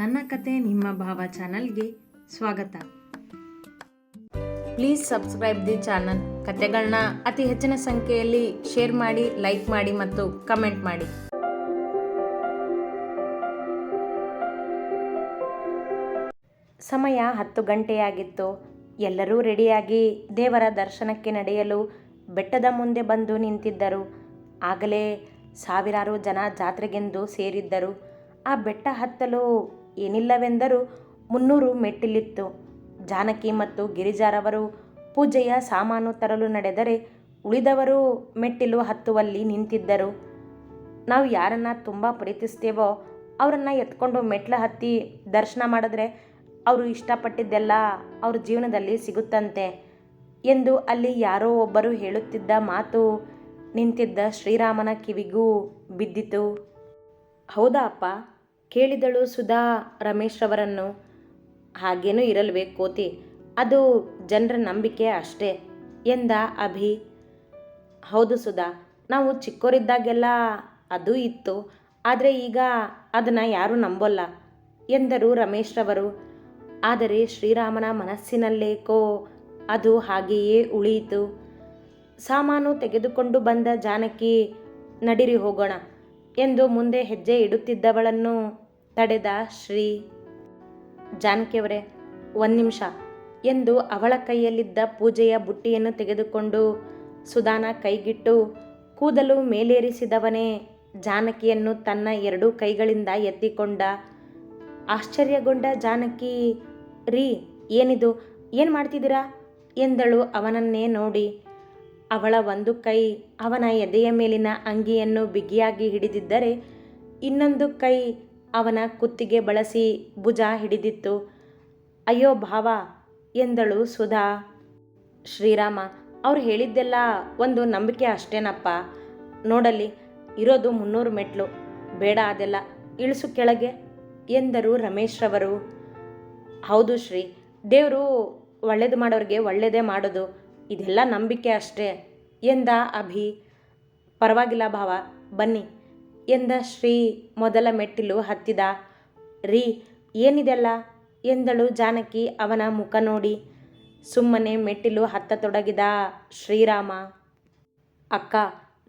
ನನ್ನ ಕತೆ ನಿಮ್ಮ ಭಾವ ಚಾನಲ್ಗೆ ಸ್ವಾಗತ. Please subscribe the channel. ಕತೆಗಳನ್ನ ಅತಿ ಹೆಚ್ಚಿನ ಸಂಖ್ಯೆಯಲ್ಲಿ ಶೇರ್ ಮಾಡಿ, ಲೈಕ್ ಮಾಡಿ ಮತ್ತು ಕಮೆಂಟ್ ಮಾಡಿ. ಸಮಯ ಹತ್ತು ಗಂಟೆಯಾಗಿತ್ತು. ಎಲ್ಲರೂ ರೆಡಿಯಾಗಿ ದೇವರ ದರ್ಶನಕ್ಕೆ ನಡೆಯಲು ಬೆಟ್ಟದ ಮುಂದೆ ಬಂದು ನಿಂತಿದ್ದರು. ಆಗಲೇ ಸಾವಿರಾರು ಜನ ಜಾತ್ರೆಗೆಂದು ಸೇರಿದ್ದರು. ಆ ಬೆಟ್ಟ ಹತ್ತಲು ಏನಿಲ್ಲವೆಂದರೂ ಮುನ್ನೂರು ಮೆಟ್ಟಿಲಿತ್ತು. ಜಾನಕಿ ಮತ್ತು ಗಿರಿಜಾರವರು ಪೂಜೆಯ ಸಾಮಾನು ತರಲು ನಡೆದರೆ ಉಳಿದವರು ಮೆಟ್ಟಿಲು ಹತ್ತುವಲ್ಲಿ ನಿಂತಿದ್ದರು. ನಾವು ಯಾರನ್ನ ತುಂಬ ಪ್ರೀತಿಸ್ತೇವೋ ಅವರನ್ನು ಎತ್ಕೊಂಡು ಮೆಟ್ಲು ಹತ್ತಿ ದರ್ಶನ ಮಾಡಿದ್ರೆ ಅವರು ಇಷ್ಟಪಟ್ಟಿದ್ದೆಲ್ಲ ಅವ್ರ ಜೀವನದಲ್ಲಿ ಸಿಗುತ್ತಂತೆ ಎಂದು ಅಲ್ಲಿ ಯಾರೋ ಒಬ್ಬರು ಹೇಳುತ್ತಿದ್ದ ಮಾತು ನಿಂತಿದ್ದ ಶ್ರೀರಾಮನ ಕಿವಿಗೂ ಬಿದ್ದಿತು. ಹೌದಾ ಅಪ್ಪ? ಕೇಳಿದಳು ಸುಧಾ ರಮೇಶ್ರವರನ್ನು. ಹಾಗೇನೂ ಇರಲ್ಬೇಕು ಕೋತಿ, ಅದು ಜನರ ನಂಬಿಕೆ ಅಷ್ಟೇ ಎಂದ ಅಭಿ. ಹೌದು ಸುಧಾ, ನಾವು ಚಿಕ್ಕೋರಿದ್ದಾಗೆಲ್ಲ ಅದು ಇತ್ತು, ಆದರೆ ಈಗ ಅದನ್ನು ಯಾರೂ ನಂಬೋಲ್ಲ ಎಂದರು ರಮೇಶ್ರವರು. ಆದರೆ ಶ್ರೀರಾಮನ ಮನಸ್ಸಿನಲ್ಲೇಕೋ ಅದು ಹಾಗೆಯೇ ಉಳಿಯಿತು. ಸಾಮಾನು ತೆಗೆದುಕೊಂಡು ಬಂದ ಜಾನಕಿ ನಡಿರಿ ಹೋಗೋಣ ಎಂದು ಮುಂದೆ ಹೆಜ್ಜೆ ಇಡುತ್ತಿದ್ದವಳನ್ನು ತಡೆದ ಶ್ರೀ ಜಾನಕಿಯವರೇ, ಒಂದು ನಿಮಿಷ. ಎಂದು ಅವಳ ಕೈಯಲ್ಲಿದ್ದ ಪೂಜೆಯ ಬುಟ್ಟಿಯನ್ನು ತೆಗೆದುಕೊಂಡು ಸುಧಾನ ಕೈಗಿಟ್ಟು ಕೂದಲು ಮೇಲೇರಿಸಿದವನೇ ಜಾನಕಿಯನ್ನು ತನ್ನ ಎರಡೂ ಕೈಗಳಿಂದ ಎತ್ತಿಕೊಂಡ. ಆಶ್ಚರ್ಯಗೊಂಡ ಜಾನಕಿ, ರೀ, ಏನಿದು? ಏನು ಮಾಡ್ತಿದ್ದೀರಾ? ಎಂದಳು ಅವನನ್ನೇ ನೋಡಿ. ಅವಳ ಒಂದು ಕೈ ಅವನ ಎದೆಯ ಮೇಲಿನ ಅಂಗಿಯನ್ನು ಬಿಗಿಯಾಗಿ ಹಿಡಿದಿದ್ದರೆ ಇನ್ನೊಂದು ಕೈ ಅವನ ಕುತ್ತಿಗೆ ಬಳಸಿ ಭುಜ ಹಿಡಿದಿತ್ತು. ಅಯ್ಯೋ ಭಾವ ಎಂದಳು ಸುಧಾ. ಶ್ರೀರಾಮ, ಅವ್ರು ಹೇಳಿದ್ದೆಲ್ಲ ಒಂದು ನಂಬಿಕೆ ಅಷ್ಟೇನಪ್ಪ. ನೋಡಲ್ಲಿ, ಇರೋದು ಮುನ್ನೂರು ಮೆಟ್ಲು. ಬೇಡ ಅದೆಲ್ಲ, ಇಳಿಸು ಕೆಳಗೆ ಎಂದರು ರಮೇಶ್ರವರು ಹೌದು ಶ್ರೀ, ದೇವರು ಒಳ್ಳೇದು ಮಾಡೋರಿಗೆ ಒಳ್ಳೆಯದೇ ಮಾಡೋದು, ಇದೆಲ್ಲ ನಂಬಿಕೆ ಅಷ್ಟೇ ಎಂದ ಅಭಿ. ಪರವಾಗಿಲ್ಲ ಭಾವ, ಬನ್ನಿ. ಎಂದ ಶ್ರೀ ಮೊದಲ ಮೆಟ್ಟಿಲು ಹತ್ತಿದ. ರೀ, ಏನಿದೆಲ್ಲ? ಎಂದಳು ಜಾನಕಿ ಅವನ ಮುಖ ನೋಡಿ. ಸುಮ್ಮನೆ ಮೆಟ್ಟಿಲು ಹತ್ತತೊಡಗಿದ ಶ್ರೀರಾಮ. ಅಕ್ಕ,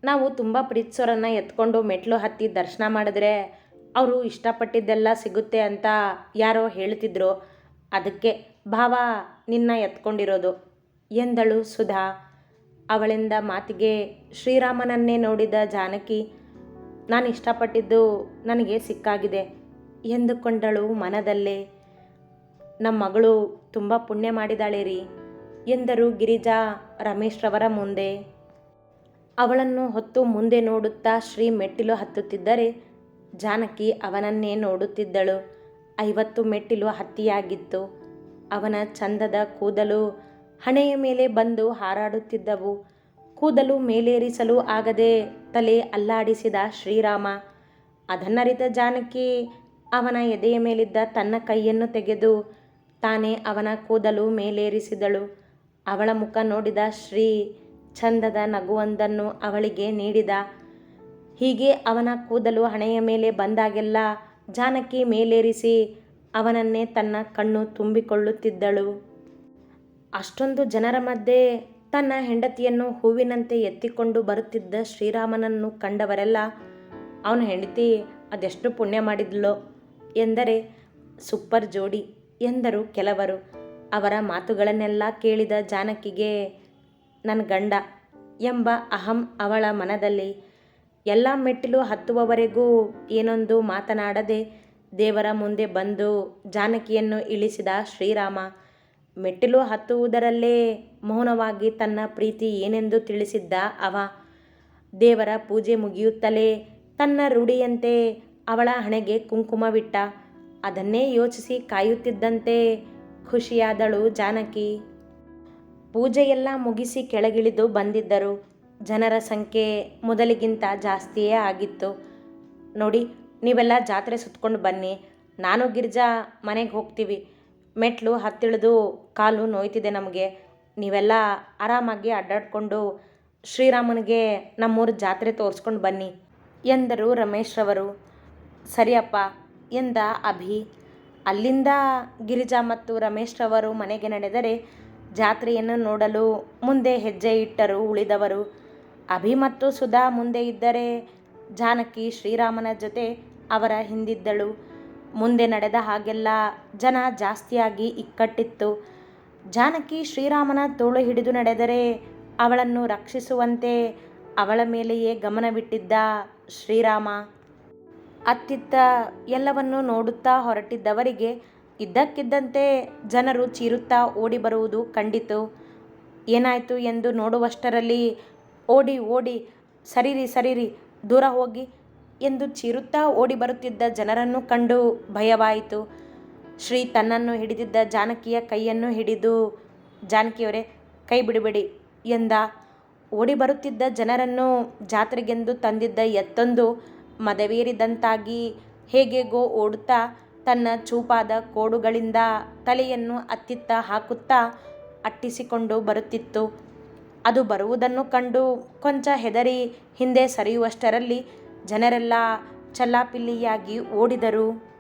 ನಾವು ತುಂಬ ಪ್ರೀತ್ಸೋರನ್ನು ಎತ್ಕೊಂಡು ಮೆಟ್ಲು ಹತ್ತಿ ದರ್ಶನ ಮಾಡಿದ್ರೆ ಅವರು ಇಷ್ಟಪಟ್ಟಿದ್ದೆಲ್ಲ ಸಿಗುತ್ತೆ ಅಂತ ಯಾರೋ ಹೇಳ್ತಿದ್ರು. ಅದಕ್ಕೆ ಭಾವ ನಿನ್ನ ಎತ್ಕೊಂಡಿರೋದು ಎಂದಳು ಸುಧಾ. ಅವಳಿಂದ ಮಾತಿಗೆ ಶ್ರೀರಾಮನನ್ನೇ ನೋಡಿದ ಜಾನಕಿ ನಾನು ಇಷ್ಟಪಟ್ಟಿದ್ದು ನನಗೆ ಸಿಕ್ಕಾಗಿದೆ ಎಂದುಕೊಂಡಳು ಮನದಲ್ಲೇ. ನಮ್ಮ ಮಗಳು ತುಂಬ ಪುಣ್ಯ ಮಾಡಿದಾಳೆ ರೀ ಎಂದರು ಗಿರಿಜಾ ರಮೇಶ್ರವರ ಮುಂದೆ. ಅವಳನ್ನು ಹೊತ್ತು ಮುಂದೆ ನೋಡುತ್ತಾ ಶ್ರೀ ಮೆಟ್ಟಿಲು ಹತ್ತುತ್ತಿದ್ದರೆ ಜಾನಕಿ ಅವನನ್ನೇ ನೋಡುತ್ತಿದ್ದಳು. ಐವತ್ತು ಮೆಟ್ಟಿಲು ಹತ್ತಿಯಾಗಿತ್ತು. ಅವನ ಚಂದದ ಕೂದಲು ಹಣೆಯ ಮೇಲೆ ಬಂದು ಹಾರಾಡುತ್ತಿದ್ದವು. ಕೂದಲು ಮೇಲೇರಿಸಲು ಆಗದೆ ತಲೆ ಅಲ್ಲಾಡಿಸಿದ ಶ್ರೀರಾಮ, ಅದನ್ನರಿತ ಜಾನಕಿ ಅವನ ಎದೆಯ ಮೇಲಿದ್ದ ತನ್ನ ಕೈಯನ್ನು ತೆಗೆದು ತಾನೇ ಅವನ ಕೂದಲು ಮೇಲೇರಿಸಿದಳು. ಅವಳ ಮುಖ ನೋಡಿದ ಶ್ರೀ ಚಂದದ ನಗುವೊಂದನ್ನು ಅವಳಿಗೆ ನೀಡಿದ, ಹೀಗೆ ಅವನ ಕೂದಲು ಹಣೆಯ ಮೇಲೆ ಬಂದಾಗೆಲ್ಲ ಜಾನಕಿ ಮೇಲೇರಿಸಿ ಅವನನ್ನೇ ತನ್ನ ಕಣ್ಣು ತುಂಬಿಕೊಳ್ಳುತ್ತಿದ್ದಳು. ಅಷ್ಟೊಂದು ಜನರ ಮಧ್ಯೆ ತನ್ನ ಹೆಂಡತಿಯನ್ನು ಹೂವಿನಂತೆ ಎತ್ತಿಕೊಂಡು ಬರುತ್ತಿದ್ದ ಶ್ರೀರಾಮನನ್ನು ಕಂಡವರೆಲ್ಲ, ಅವನ ಹೆಂಡತಿ ಅದೆಷ್ಟು ಪುಣ್ಯ ಮಾಡಿದ್ಲೋ? ಎಂದರೆ, ಸೂಪರ್ ಜೋಡಿ ಎಂದರು ಕೆಲವರು. ಅವರ ಮಾತುಗಳನ್ನೆಲ್ಲ ಕೇಳಿದ ಜಾನಕಿಗೆ ನನ್ನ ಗಂಡ ಎಂಬ ಅಹಂ ಅವಳ ಮನದಲ್ಲಿ, ಎಲ್ಲ ಮೆಟ್ಟಿಲು ಹತ್ತುವವರೆಗೂ ಏನೊಂದು ಮಾತನಾಡದೆ ದೇವರ ಮುಂದೆ ಬಂದು ಜಾನಕಿಯನ್ನು ಇಳಿಸಿದ ಶ್ರೀರಾಮ, ಮೆಟ್ಟಿಲು ಹತ್ತುವುದರಲ್ಲೇ ಮೌನವಾಗಿ ತನ್ನ ಪ್ರೀತಿ ಏನೆಂದು ತಿಳಿಸಿದ್ದ ಅವ. ದೇವರ ಪೂಜೆ ಮುಗಿಯುತ್ತಲೇ ತನ್ನ ರೂಢಿಯಂತೆ ಅವಳ ಹಣೆಗೆ ಕುಂಕುಮವಿಟ್ಟ. ಅದನ್ನೇ ಯೋಚಿಸಿ ಕಾಯುತ್ತಿದ್ದಂತೆ ಖುಷಿಯಾದಳು ಜಾನಕಿ. ಪೂಜೆಯೆಲ್ಲ ಮುಗಿಸಿ ಕೆಳಗಿಳಿದು ಬಂದಿದ್ದರು. ಜನರ ಸಂಖ್ಯೆ ಮೊದಲಿಗಿಂತ ಜಾಸ್ತಿಯೇ ಆಗಿತ್ತು. ನೋಡಿ, ನೀವೆಲ್ಲ ಜಾತ್ರೆ ಸುತ್ಕೊಂಡು ಬನ್ನಿ. ನಾನು ಗಿರ್ಜಾ ಮನೆಗೆ ಹೋಗ್ತೀವಿ. ಮೆಟ್ಲು ಹತ್ತಿಳಿದು ಕಾಲು ನೋಯ್ತಿದೆ ನಮಗೆ. ನೀವೆಲ್ಲ ಆರಾಮಾಗಿ ಅಡ್ಡಾಡ್ಕೊಂಡು ಶ್ರೀರಾಮನಿಗೆ ನಮ್ಮೂರ ಜಾತ್ರೆ ತೋರಿಸ್ಕೊಂಡು ಬನ್ನಿ. ಎಂದರು ರಮೇಶ್ರವರು ಸರಿಯಪ್ಪ ಎಂದ ಅಭಿ. ಅಲ್ಲಿಂದ ಗಿರಿಜಾ ಮತ್ತು ರಮೇಶ್ರವರು ಮನೆಗೆ ನಡೆದರೆ ಜಾತ್ರೆಯನ್ನು ನೋಡಲು ಮುಂದೆ ಹೆಜ್ಜೆ ಇಟ್ಟರು ಉಳಿದವರು. ಅಭಿ ಮತ್ತು ಸುಧಾ ಮುಂದೆ ಇದ್ದರೆ ಜಾನಕಿ ಶ್ರೀರಾಮನ ಜೊತೆ ಅವರ ಹಿಂದಿದ್ದಳು. ಮುಂದೆ ನಡೆದ ಹಾಗೆಲ್ಲ ಜನ ಜಾಸ್ತಿಯಾಗಿ ಇಕ್ಕಟ್ಟಿತ್ತು. ಜಾನಕಿ ಶ್ರೀರಾಮನ ತೋಳು ಹಿಡಿದು ನಡೆದರೆ ಅವಳನ್ನು ರಕ್ಷಿಸುವಂತೆ ಅವಳ ಮೇಲೆಯೇ ಗಮನವಿಟ್ಟಿದ್ದ ಶ್ರೀರಾಮ. ಅತ್ತಿತ್ತ ಎಲ್ಲವನ್ನು ನೋಡುತ್ತಾ ಹೊರಟಿದ್ದವರಿಗೆ ಇದ್ದಕ್ಕಿದ್ದಂತೆ ಜನರು ಚೀರುತ್ತಾ ಓಡಿ ಬರುವುದು ಕಂಡಿತು. ಏನಾಯಿತು ಎಂದು ನೋಡುವಷ್ಟರಲ್ಲಿ ಓಡಿ ಓಡಿ, ಸರಿರಿ ಸರಿರಿ, ದೂರ ಹೋಗಿ ಎಂದು ಚೀರುತ್ತಾ ಓಡಿ ಬರುತ್ತಿದ್ದ ಜನರನ್ನು ಕಂಡು ಭಯವಾಯಿತು. ಶ್ರೀ ತನ್ನನ್ನು ಹಿಡಿದಿದ್ದ ಜಾನಕಿಯ ಕೈಯನ್ನು ಹಿಡಿದು, ಜಾನಕಿಯವರೇ, ಕೈ ಬಿಡಬೇಡಿ ಎಂದ. ಓಡಿ ಬರುತ್ತಿದ್ದ ಜನರನ್ನು ಜಾತ್ರೆಗೆಂದು ತಂದಿದ್ದ ಎತ್ತೊಂದು ಮದವೇರಿದಂತಾಗಿ ಹೇಗೆಗೋ ಓಡುತ್ತಾ, ತನ್ನ ಚೂಪಾದ ಕೋಡುಗಳಿಂದ ತಲೆಯನ್ನು ಅತ್ತಿತ್ತ ಹಾಕುತ್ತಾ ಅಟ್ಟಿಸಿಕೊಂಡು ಬರುತ್ತಿತ್ತು. ಅದು ಬರುವುದನ್ನು ಕಂಡು ಕೊಂಚ ಹೆದರಿ ಹಿಂದೆ ಸರಿಯುವಷ್ಟರಲ್ಲಿ ಜನರೆಲ್ಲ ಚಲ್ಲಾಪಿಲ್ಲಿಯಾಗಿ ಓಡಿದರು.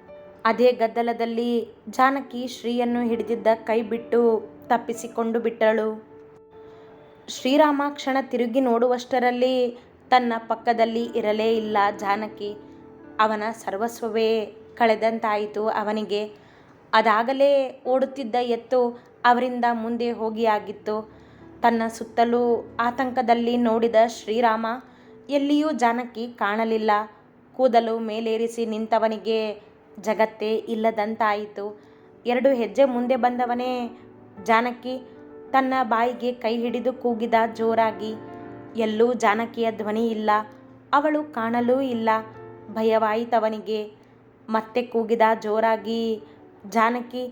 ಅದೇ ಗದ್ದಲದಲ್ಲಿ ಜಾನಕಿ ಶ್ರೀಯನ್ನು ಹಿಡಿದಿದ್ದ ಕೈ ಬಿಟ್ಟು ತಪ್ಪಿಸಿಕೊಂಡು ಬಿಟ್ಟಳು. ಶ್ರೀರಾಮ ಕ್ಷಣ ತಿರುಗಿ ನೋಡುವಷ್ಟರಲ್ಲಿ ತನ್ನ ಪಕ್ಕದಲ್ಲಿ ಇರಲೇ ಇಲ್ಲ ಜಾನಕಿ. ಅವನ ಸರ್ವಸ್ವವೇ ಕಳೆದಂತಾಯಿತು ಅವನಿಗೆ. ಅದಾಗಲೇ ಓಡುತ್ತಿದ್ದ ಎತ್ತು ಅವರಿಂದ ಮುಂದೆ ಹೋಗಿಯಾಗಿತ್ತು ತನ್ನ ಸುತ್ತಲೂ ಆತಂಕದಲ್ಲಿ ನೋಡಿದ ಶ್ರೀರಾಮ, ಎಲ್ಲಿಯೂ ಜಾನಕಿ ಕಾಣಲಿಲ್ಲ. ಕೂದಲು ಮೇಲೇರಿಸಿ ನಿಂತವನಿಗೆ ಜಗತ್ತೇ ಇಲ್ಲದಂತಾಯಿತು. ಎರಡು ಹೆಜ್ಜೆ ಮುಂದೆ ಬಂದವನೇ ಜಾನಕಿ ತನ್ನ ಬಾಯಿಗೆ ಕೈ ಹಿಡಿದು ಕೂಗಿದ ಜೋರಾಗಿ. ಎಲ್ಲೂ ಜಾನಕಿಯ ಧ್ವನಿ ಇಲ್ಲ, ಅವಳು ಕಾಣಲೂ ಇಲ್ಲ. ಭಯವಾಯಿತವನಿಗೆ ಮತ್ತೆ ಕೂಗಿದ ಜೋರಾಗಿ, ಜಾನಕಿ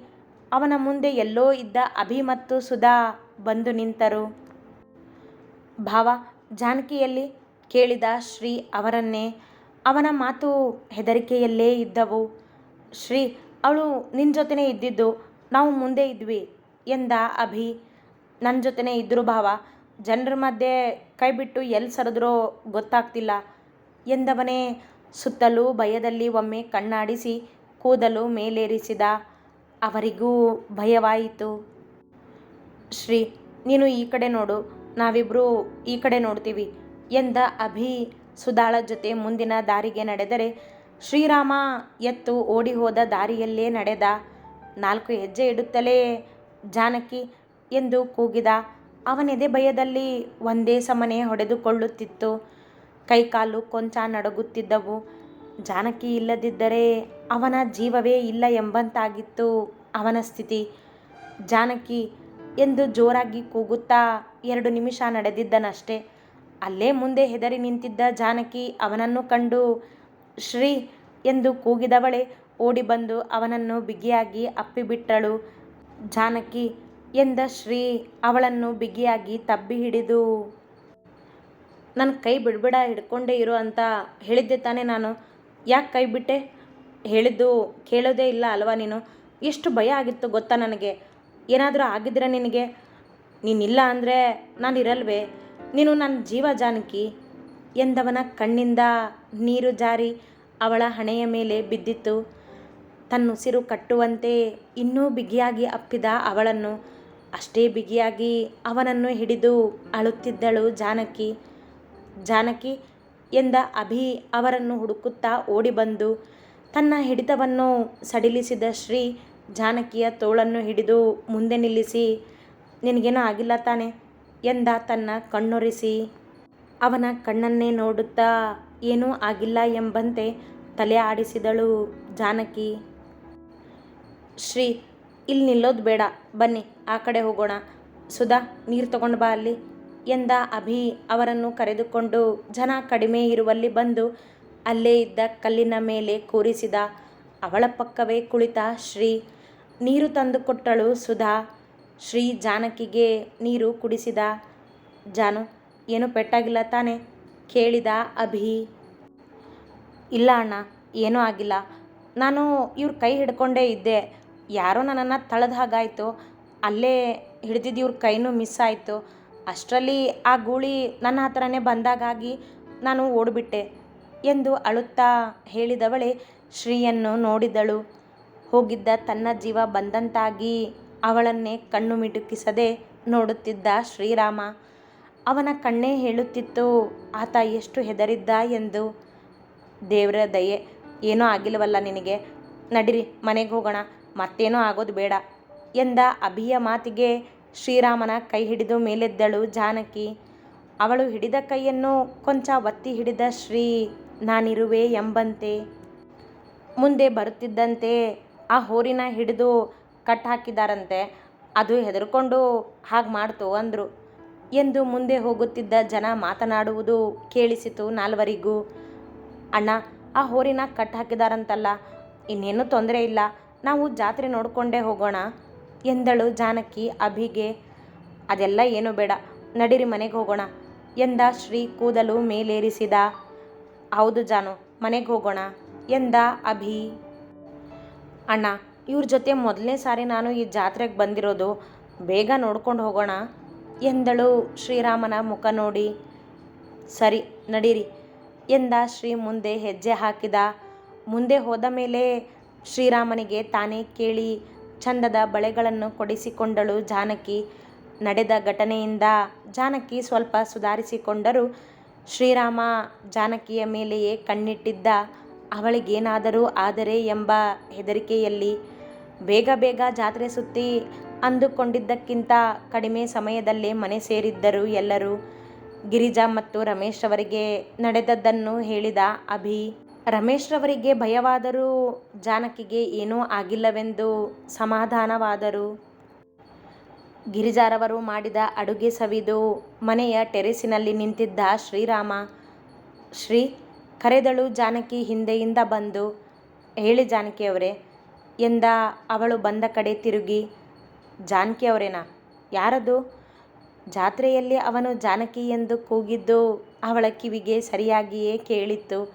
ಅವನ ಮುಂದೆ ಎಲ್ಲೋ ಇದ್ದ ಅಭಿ ಮತ್ತು ಸುಧಾ ಬಂದು ನಿಂತರು. ಭಾವ ಜಾನಕಿಯಲ್ಲಿ ಕೇಳಿದ ಶ್ರೀ ಅವರನ್ನೇ, ಅವನ ಮಾತು ಹೆದರಿಕೆಯಲ್ಲೇ ಇದ್ದವು. ಶ್ರೀ, ಅವಳು ನಿನ್ನ ಜೊತೆನೇ ಇದ್ದಿದ್ದು ನಾವು ಮುಂದೆ ಇದ್ವಿ ಎಂದ ಅಭಿ. ನನ್ನ ಜೊತೆನೇ ಇದ್ದರು ಭಾವ. ಜನರ ಮಧ್ಯೆ ಕೈ ಬಿಟ್ಟು ಎಲ್ಲಿ ಸರಿದ್ರೋ ಗೊತ್ತಾಗ್ತಿಲ್ಲ ಎಂದವನೇ ಸುತ್ತಲೂ ಭಯದಲ್ಲಿ ಒಮ್ಮೆ ಕಣ್ಣಾಡಿಸಿ ಕೂದಲು ಮೇಲೇರಿಸಿದ ಅವರಿಗೂ ಭಯವಾಯಿತು. ಶ್ರೀ, ನೀನು ಈ ಕಡೆ ನೋಡು ನಾವಿಬ್ಬರು ಈ ಕಡೆ ನೋಡ್ತೀವಿ ಎಂದ ಅಭಿ ಸುಧಾಳ ಜೊತೆ ಮುಂದಿನ ದಾರಿಗೆ ನಡೆದರೆ ಶ್ರೀರಾಮ, ಎತ್ತು ಓಡಿ ಹೋದ ದಾರಿಯಲ್ಲೇ ನಡೆದ ನಾಲ್ಕು ಹೆಜ್ಜೆ ಇಡುತ್ತಲೇ ಜಾನಕಿ ಎಂದು ಕೂಗಿದ. ಅವನೆದೆ ಭಯದಲ್ಲಿ ಒಂದೇ ಸಮನೆ ಹೊಡೆದುಕೊಳ್ಳುತ್ತಿತ್ತು. ಕೈಕಾಲು ಕೊಂಚ ನಡುಗುತ್ತಿದ್ದವು. ಜಾನಕಿ ಇಲ್ಲದಿದ್ದರೆ ಅವನ ಜೀವವೇ ಇಲ್ಲ ಎಂಬಂತಾಗಿತ್ತು ಅವನ ಸ್ಥಿತಿ. ಜಾನಕಿ ಎಂದು ಜೋರಾಗಿ ಕೂಗುತ್ತಾ ಎರಡು ನಿಮಿಷ ನಡೆದಿದ್ದನಷ್ಟೇ. ಅಲ್ಲೇ ಮುಂದೆ ಹೆದರಿ ನಿಂತಿದ್ದ ಜಾನಕಿ ಅವನನ್ನು ಕಂಡು ಶ್ರೀ ಎಂದು ಕೂಗಿದವಳೆ ಓಡಿ ಬಂದು ಅವನನ್ನು ಬಿಗಿಯಾಗಿ ಅಪ್ಪಿಬಿಟ್ಟಳು. ಜಾನಕಿ ಎಂದ ಶ್ರೀ, ಅವಳನ್ನು ಬಿಗಿಯಾಗಿ ತಬ್ಬಿ ಹಿಡಿದು. ನನ್ನ ಕೈ ಬಿಡ್ಬಿಡ ಹಿಡ್ಕೊಂಡೇ ಇರು ಅಂತ ಹೇಳಿದ್ದೆ ತಾನೇ ನಾನು. ಯಾಕೆ ಕೈ ಬಿಟ್ಟೆ? ಹೇಳಿದ್ದು ಕೇಳೋದೇ ಇಲ್ಲ ಅಲ್ವಾ ನೀನು? ಎಷ್ಟು ಭಯ ಆಗಿತ್ತು ಗೊತ್ತಾ ನನಗೆ? ಏನಾದರೂ ಆಗಿದ್ರೆ ನಿನಗೆ? ನೀನಿಲ್ಲ ಅಂದರೆ ನಾನು ಇರಲ್ವೇ ನೀನು ನನ್ನ ಜೀವ ಜಾನಕಿ ಎಂದವನ ಕಣ್ಣಿಂದ ನೀರು ಜಾರಿ ಅವಳ ಹಣೆಯ ಮೇಲೆ ಬಿದ್ದಿತ್ತು. ತನ್ನುಸಿರು ಕಟ್ಟುವಂತೆ ಇನ್ನೂ ಬಿಗಿಯಾಗಿ ಅಪ್ಪಿದ ಅವಳನ್ನು ಅಷ್ಟೇ ಬಿಗಿಯಾಗಿ ಅವನನ್ನು ಹಿಡಿದು ಅಳುತ್ತಿದ್ದಳು ಜಾನಕಿ. ಜಾನಕಿ ಎಂದ ಅಭಿ ಅವರನ್ನು ಹುಡುಕುತ್ತಾ ಓಡಿ ಬಂದು ತನ್ನ ಹಿಡಿತವನ್ನು ಸಡಿಲಿಸಿದ ಶ್ರೀ ಜಾನಕಿಯ ತೋಳನ್ನು ಹಿಡಿದು ಮುಂದೆ ನಿಲ್ಲಿಸಿ, ನಿನಗೇನೋ ಆಗಿಲ್ಲ ತಾನೆ ಎಂದ ತನ್ನ ಕಣ್ಣೊರೆಸಿ. ಅವನ ಕಣ್ಣನ್ನೇ ನೋಡುತ್ತಾ ಏನೂ ಆಗಿಲ್ಲ ಎಂಬಂತೆ ತಲೆ ಆಡಿಸಿದಳು ಜಾನಕಿ. ಶ್ರೀ ಇಲ್ಲಿ ನಿಲ್ಲೋದು ಬೇಡ, ಬನ್ನಿ, ಆ ಕಡೆ ಹೋಗೋಣ. ಸುಧಾ, ನೀರು ತಗೊಂಡು ಬಾ ಅಲ್ಲಿ. ಎಂದ ಅಭಿ ಅವರನ್ನು ಕರೆದುಕೊಂಡು ಜನ ಕಡಿಮೆ ಇರುವಲ್ಲಿ ಬಂದು ಅಲ್ಲೇ ಇದ್ದ ಕಲ್ಲಿನ ಮೇಲೆ ಕೂರಿಸಿದ. ಅವಳ ಪಕ್ಕವೇ ಕುಳಿತ ಶ್ರೀ, ನೀರು ತಂದುಕೊಟ್ಟಳು ಸುಧಾ. ಶ್ರೀ ಜಾನಕಿಗೆ ನೀರು ಕುಡಿಸಿದ. ಜಾನು, ಏನು ಪೆಟ್ಟಾಗಿಲ್ಲ ತಾನೆ? ಕೇಳಿದ, ಅಭಿ, ಇಲ್ಲ ಅಣ್ಣ, ಏನೂ ಆಗಿಲ್ಲ. ನಾನು ಇವ್ರ ಕೈ ಹಿಡ್ಕೊಂಡೇ ಇದ್ದೆ. ಯಾರೋ ನನ್ನನ್ನು ತಳೆದ ಹಾಗಾಯಿತು. ಅಲ್ಲೇ ಹಿಡ್ದಿದ್ದು ಇವ್ರ ಕೈನೂ ಮಿಸ್ ಆಯಿತು. ಅಷ್ಟರಲ್ಲಿ ಆ ಗೂಳಿ ನನ್ನ ಹತ್ರನೇ ಬಂದಾಗಾಗಿ ನಾನು ಓಡಿಬಿಟ್ಟೆ ಎಂದು ಅಳುತ್ತಾ ಹೇಳಿದವಳೆ ಶ್ರೀಯನ್ನು ನೋಡಿದಳು. ಹೋಗಿದ್ದ ತನ್ನ ಜೀವ ಬಂದಂತಾಗಿ ಅವಳನ್ನೇ ಕಣ್ಣು ಮಿಟುಕಿಸದೆ ನೋಡುತ್ತಿದ್ದ ಶ್ರೀರಾಮ. ಅವನ ಕಣ್ಣೇ ಹೇಳುತ್ತಿತ್ತು, ಆತ ಎಷ್ಟು ಹೆದರಿದ್ದ ಎಂದು? ದೇವರ ದಯೆ ಏನೂ ಆಗಿಲ್ಲವಲ್ಲ ನಿನಗೆ. ನಡಿರಿ, ಮನೆಗೆ ಹೋಗೋಣ. ಮತ್ತೇನೂ ಆಗೋದು ಬೇಡ ಎಂದ ಅಭಿಯ ಮಾತಿಗೆ ಶ್ರೀರಾಮನ ಕೈ ಹಿಡಿದು ಮೇಲೆದ್ದಳು ಜಾನಕಿ. ಅವಳು ಹಿಡಿದ ಕೈಯನ್ನು ಕೊಂಚ ಒತ್ತಿ ಹಿಡಿದ ಶ್ರೀ, ನಾನಿರುವೆ ಎಂಬಂತೆ. ಮುಂದೆ ಬರುತ್ತಿದ್ದಂತೆ ಆ ಹೋರಿನ ಹಿಡಿದು ಕಟ್ ಹಾಕಿದಾರಂತೆ. ಅದು ಹೆದರ್ಕೊಂಡು ಹಾಗೆ ಮಾಡ್ತು ಅಂದರು. ಎಂದು ಮುಂದೆ ಹೋಗುತ್ತಿದ್ದ ಜನ ಮಾತನಾಡುವುದು ಕೇಳಿಸಿತು ನಾಲ್ವರಿಗೂ. ಅಣ್ಣ, ಆ ಹೋರಿನ ಕಟ್ ಹಾಕಿದಾರಂತಲ್ಲ, ಇನ್ನೇನು ತೊಂದರೆ ಇಲ್ಲ. ನಾವು ಜಾತ್ರೆ ನೋಡಿಕೊಂಡೇ ಹೋಗೋಣ, ಎಂದಳು ಜಾನಕಿ ಅಭಿಗೆ. ಅದೆಲ್ಲ ಏನು ಬೇಡ, ನಡಿರಿ ಮನೆಗೆ ಹೋಗೋಣ, ಎಂದ ಶ್ರೀ ಕೂದಲು ಮೇಲೇರಿಸಿದ. ಹೌದು ಜಾನು, ಮನೆಗೆ ಹೋಗೋಣ, ಎಂದ ಅಭಿ. ಅಣ್ಣ, ಇವ್ರ ಜೊತೆ ಮೊದಲನೇ ಸಾರಿ ನಾನು ಈ ಜಾತ್ರೆಗೆ ಬಂದಿರೋದು, ಬೇಗ ನೋಡ್ಕೊಂಡು ಹೋಗೋಣ ಎಂದಳು. ಶ್ರೀರಾಮನ ಮುಖ ನೋಡಿ. ಸರಿ, ನಡೀರಿ. ಎಂದ ಶ್ರೀ ಮುಂದೆ ಹೆಜ್ಜೆ ಹಾಕಿದ. ಮುಂದೆ ಹೋದ ಮೇಲೆ ಶ್ರೀರಾಮನಿಗೆ ತಾನೇ ಕೇಳಿ ಚಂದದ ಬಳೆಗಳನ್ನು ಕೊಡಿಸಿಕೊಂಡಳು ಜಾನಕಿ. ನಡೆದ ಘಟನೆಯಿಂದ ಜಾನಕಿ ಸ್ವಲ್ಪ ಸುಧಾರಿಸಿಕೊಂಡರೂ. ಶ್ರೀರಾಮ ಜಾನಕಿಯ ಮೇಲೆಯೇ ಕಣ್ಣಿಟ್ಟಿದ್ದ. ಅವಳಿಗೇನಾದರೂ ಆದರೆ ಎಂಬ ಹೆದರಿಕೆಯಲ್ಲಿ ಬೇಗ ಬೇಗ ಜಾತ್ರೆ ಸುತ್ತಿ ಅಂದುಕೊಂಡಿದ್ದಕ್ಕಿಂತ ಕಡಿಮೆ ಸಮಯದಲ್ಲೇ ಮನೆ ಸೇರಿದ್ದರು ಎಲ್ಲರೂ. ಗಿರಿಜಾ ಮತ್ತು ರಮೇಶ್ ಅವರಿಗೆ ನಡೆದದ್ದನ್ನು ಹೇಳಿದ ಅಭಿ, ರಮೇಶ್ ರವರಿಗೆ ಭಯವಾದರೂ ಜಾನಕಿಗೆ ಏನೂ ಆಗಿಲ್ಲವೆಂದು ಸಮಾಧಾನವಾದರು. ಗಿರಿಜಾರವರು ಮಾಡಿದ ಅಡುಗೆ ಸವಿದು ಮನೆಯ ಟೆರೆಸಿನಲ್ಲಿ ನಿಂತಿದ್ದ ಶ್ರೀರಾಮ, ಶ್ರೀ, ಕರೆದಳು ಜಾನಕಿ ಹಿಂದೆಯಿಂದ ಬಂದು. ಹೇಳಿ ಜಾನಕಿಯವರೇ ಎಂದ ಅವಳು ಬಂದ ಕಡೆ ತಿರುಗಿ. ಜಾನಕಿಯವರೇನಾ ಯಾರದು? ಜಾತ್ರೆಯಲ್ಲಿ ಅವನು ಜಾನಕಿ ಎಂದು ಕೂಗಿದ್ದು ಅವಳ ಕಿವಿಗೆ ಸರಿಯಾಗಿಯೇ ಕೇಳಿತ್ತು.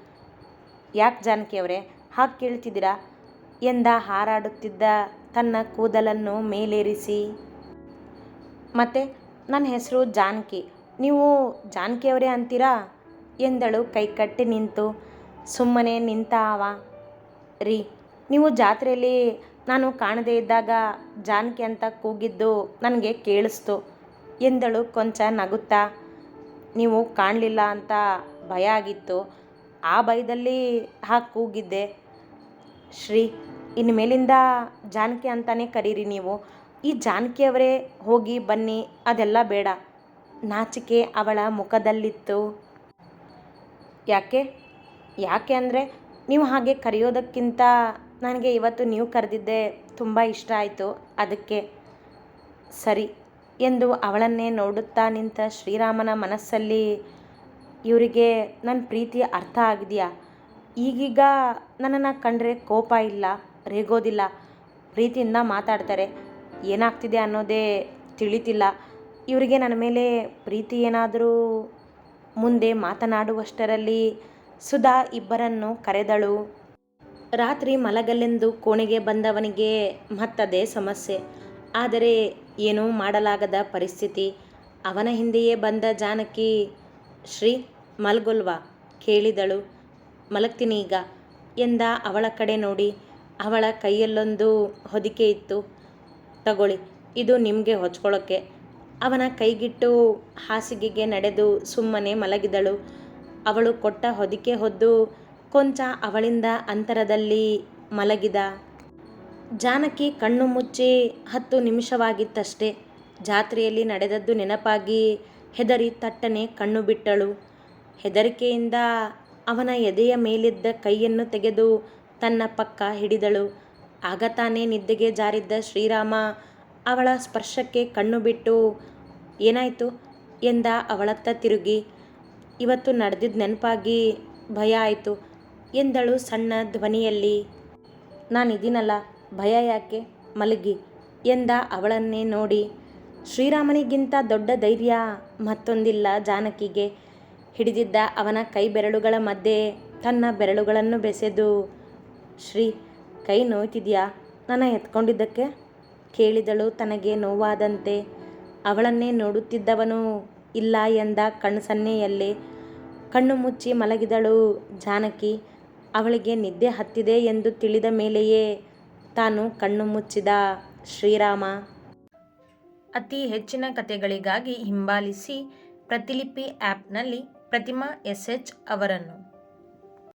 ಯಾಕೆ ಜಾನಕಿಯವರೇ ಹಾಗೆ ಕೇಳ್ತಿದ್ದೀರಾ? ಎಂದ ಹಾರಾಡುತ್ತಿದ್ದ ತನ್ನ ಕೂದಲನ್ನು ಮೇಲೇರಿಸಿ. ಮತ್ತೆ, ನನ್ನ ಹೆಸರು ಜಾನಕಿ. ನೀವು ಜಾನಕಿಯವರೇ ಅಂತೀರಾ? ಎಂದಳು ಕೈಕಟ್ಟಿ ನಿಂತು. ಸುಮ್ಮನೆ ನಿಂತ ಅವ ರೀ, ನೀವು ಜಾತ್ರೆಯಲ್ಲಿ ನಾನು ಕಾಣದೇ ಇದ್ದಾಗ ಜಾನಕಿ ಅಂತ ಕೂಗಿದ್ದು ನನಗೆ ಕೇಳಿಸ್ತು. ಎಂದಳು ಕೊಂಚ ನಗುತ್ತಾ. ನೀವು ಕಾಣಲಿಲ್ಲ ಅಂತ ಭಯ ಆಗಿತ್ತು. ಆ ಭಯದಲ್ಲಿ ಹಾಗೆ ಕೂಗಿದ್ದೆ. ಶ್ರೀ ಇನ್ನು ಮೇಲಿಂದ ಜಾನಕಿ ಅಂತಾನೆ ಕರೀರಿ ನೀವು. ಈ ಜಾನಕಿಯವರೇ ಹೋಗಿ ಬನ್ನಿ, ಅದೆಲ್ಲ ಬೇಡ. ನಾಚಿಕೆ ಅವಳ ಮುಖದಲ್ಲಿತ್ತು. ಯಾಕೆ? ಯಾಕೆ ಅಂದರೆ ನೀವು ಹಾಗೆ ಕರೆಯೋದಕ್ಕಿಂತ ನನಗೆ ಇವತ್ತು ನೀವು ಕರೆದಿದ್ದೆ ತುಂಬ ಇಷ್ಟ ಆಯಿತು. ಅದಕ್ಕೆ ಸರಿ ಎಂದು ಅವಳನ್ನೇ ನೋಡುತ್ತಾ ನಿಂತ ಶ್ರೀರಾಮನ ಮನಸ್ಸಲ್ಲಿ, ಇವರಿಗೆ ನನ್ನ ಪ್ರೀತಿ ಅರ್ಥ ಆಗಿದೆಯಾ? ಈಗೀಗ ನನ್ನನ್ನು ಕಂಡ್ರೆ ಕೋಪ ಇಲ್ಲ, ರೇಗೋದಿಲ್ಲ, ಪ್ರೀತಿಯಿಂದ ಮಾತಾಡ್ತಾರೆ. ಏನಾಗ್ತಿದೆ ಅನ್ನೋದೇ ತಿಳಿತಿಲ್ಲ. ಇವರಿಗೆ ನನ್ನ ಮೇಲೆ ಪ್ರೀತಿ ಏನಾದರೂ ಮುಂದೆ ಮಾತನಾಡುವಷ್ಟರಲ್ಲಿ ಸುಧಾ ಇಬ್ಬರನ್ನು ಕರೆದಳು. ರಾತ್ರಿ ಮಲಗಲೆಂದು ಕೋಣೆಗೆ ಬಂದವನಿಗೆ ಮತ್ತದೇ ಸಮಸ್ಯೆ. ಆದರೆ ಏನೂ ಮಾಡಲಾಗದ ಪರಿಸ್ಥಿತಿ. ಅವನ ಹಿಂದೆಯೇ ಬಂದ ಜಾನಕಿ, ಶ್ರೀ ಮಲ್ಗೊಲ್ವಾ ಕೇಳಿದಳು. ಮಲಗ್ತೀನಿ ಈಗ ಎಂದ ಅವಳ ಕಡೆ ನೋಡಿ. ಅವಳ ಕೈಯಲ್ಲೊಂದು ಹೊದಿಕೆ ಇತ್ತು. ತಗೊಳ್ಳಿ, ಇದು ನಿಮಗೆ ಹೊಚ್ಕೊಳ್ಳೋಕ್ಕೆ ಅವನ ಕೈಗಿಟ್ಟು ಹಾಸಿಗೆಗೆ ನಡೆದು ಸುಮ್ಮನೆ ಮಲಗಿದಳು. ಅವಳು ಕೊಟ್ಟ ಹೊದಿಕೆ ಹೊದ್ದು ಕೊಂಚ ಅವಳಿಂದ ಅಂತರದಲ್ಲಿ ಮಲಗಿದ. ಜಾನಕಿ ಕಣ್ಣು ಮುಚ್ಚಿ ಹತ್ತು ನಿಮಿಷವಾಗಿತ್ತಷ್ಟೇ. ಜಾತ್ರೆಯಲ್ಲಿ ನಡೆದದ್ದು ನೆನಪಾಗಿ ಹೆದರಿ ತಟ್ಟನೆ ಕಣ್ಣು ಬಿಟ್ಟಳು. ಹೆದರಿಕೆಯಿಂದ ಅವನ ಎದೆಯ ಮೇಲಿದ್ದ ಕೈಯನ್ನು ತೆಗೆದು ತನ್ನ ಪಕ್ಕ ಹಿಡಿದಳು. ಆಗ ತಾನೇ ನಿದ್ದೆಗೆ ಜಾರಿದ್ದ ಶ್ರೀರಾಮ ಅವಳ ಸ್ಪರ್ಶಕ್ಕೆ ಕಣ್ಣು ಬಿಟ್ಟು, ಏನಾಯಿತು? ಎಂದ ಅವಳತ್ತ ತಿರುಗಿ. ಇವತ್ತು ನಡೆದಿದ್ದ ನೆನಪಾಗಿ ಭಯ ಆಯಿತು. ಎಂದಳು ಸಣ್ಣ ಧ್ವನಿಯಲ್ಲಿ. ನಾನಿದ್ದೀನಲ್ಲ ಭಯ ಯಾಕೆ? ಮಲಗಿ ಎಂದ ಅವಳನ್ನೇ ನೋಡಿ. ಶ್ರೀರಾಮನಿಗಿಂತ ದೊಡ್ಡ ಧೈರ್ಯ ಮತ್ತೊಂದಿಲ್ಲ ಜಾನಕಿಗೆ. ಹಿಡಿದಿದ್ದ ಅವನ ಕೈ ಬೆರಳುಗಳ ಮಧ್ಯೆ ತನ್ನ ಬೆರಳುಗಳನ್ನು ಬೆಸೆದು, ಶ್ರೀ, ಕೈ ನೋಯ್ತಿದ್ಯಾ? ನನ್ನ ಎತ್ಕೊಂಡಿದ್ದಕ್ಕೆ? ಕೇಳಿದಳು ತನಗೆ ನೋವಾದಂತೆ. ಅವಳನ್ನೇ ನೋಡುತ್ತಿದ್ದವನು ಇಲ್ಲ ಎಂದ ಕಣ್ಸನ್ನೆಯಲ್ಲೇ. ಕಣ್ಣು ಮುಚ್ಚಿ ಮಲಗಿದಳು ಜಾನಕಿ. ಅವಳಿಗೆ ನಿದ್ದೆ ಹತ್ತಿದೆ ಎಂದು ತಿಳಿದ ಮೇಲೆಯೇ ತಾನು ಕಣ್ಣು ಮುಚ್ಚಿದ ಶ್ರೀರಾಮ. ಅತಿ ಹೆಚ್ಚಿನ ಕಥೆಗಳಿಗಾಗಿ ಹಿಂಬಾಲಿಸಿ ಪ್ರತಿಲಿಪಿ ಆ್ಯಪ್ನಲ್ಲಿ ಪ್ರತಿಮಾ ಎಸ್ ಎಚ್ ಅವರನ್ನು.